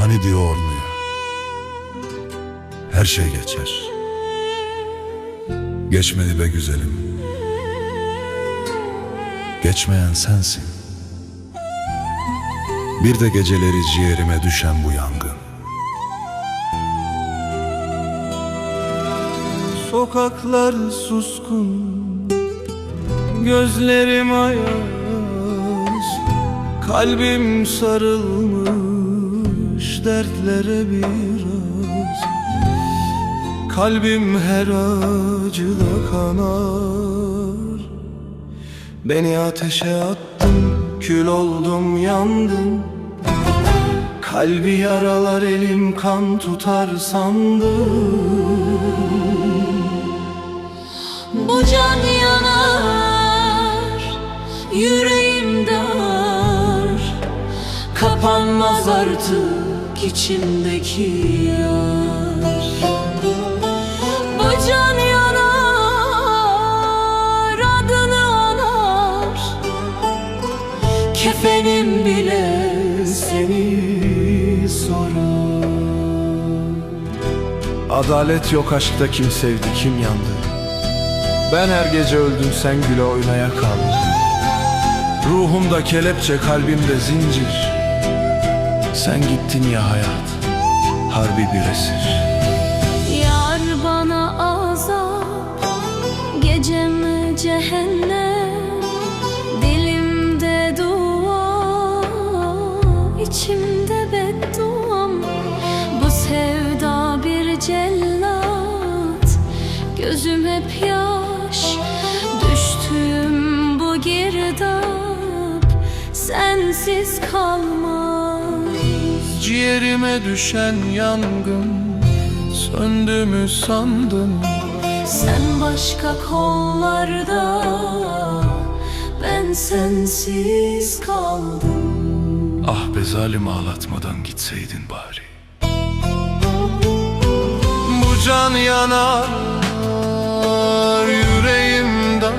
Hani diyor mu ya? Her şey geçer. Geçmedi be güzelim. Geçmeyen sensin. Bir de geceleri ciğerime düşen bu yangın. Sokaklar suskun Gözlerim ayaz Kalbim sarılmış Dertlere biraz. Kalbim her acıda kanar. Beni ateşe attın Kül oldum yandım Kalbi yaralar elim kan tutar sandım. Bu can yanar Yüreğim dar. Kapanmaz artık içimdeki yar. Bu can yanar Adını anar. Kefenim bile seni sorar. Adalet yok aşkta kim sevdi kim yandı? Ben her gece öldüm sen güle oynaya kaldın Ruhumda kelepçe kalbimde zincir Sen gittin ya hayat Harbi bir esir. Yar bana azap Geceme cehennem? Dilimde dua içimde bedduam. Bu sevda bir cellat Gözüm hep yaş. Düştüğüm bu girdap Sensiz kalmaz Ciğerime düşen yangın Söndü mü sandım Sen başka kollarda Ben sensiz kaldım. Ah be zalim ağlatmadan gitseydin bari. Bu can yanar yüreğimden.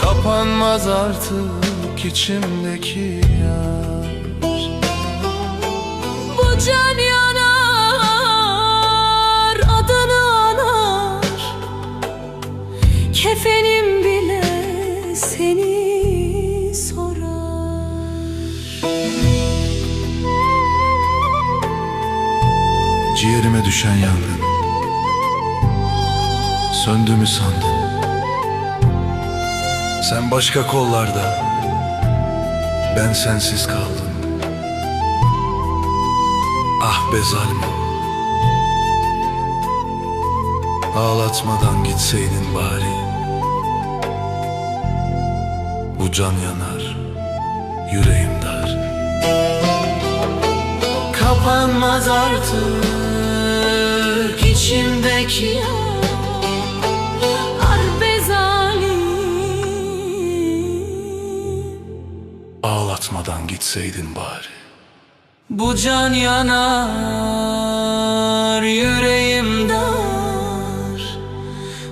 Kapanmaz artık içimdeki yar can yanar Adını anar. Kefenim bile seni sorar. Ciğerime düşen yangın. Söndü mü sandın. Sen başka kollarda Ben sensiz kaldım Ah be zalim Ağlatmadan gitseydin bari. Bu can yanar Yüreğim dar. Kapanmaz artık içimdeki Ağlatmadan gitseydin bari Bu can yanar yüreğim dar.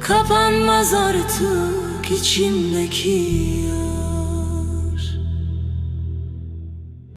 Kapanmaz artık içimdeki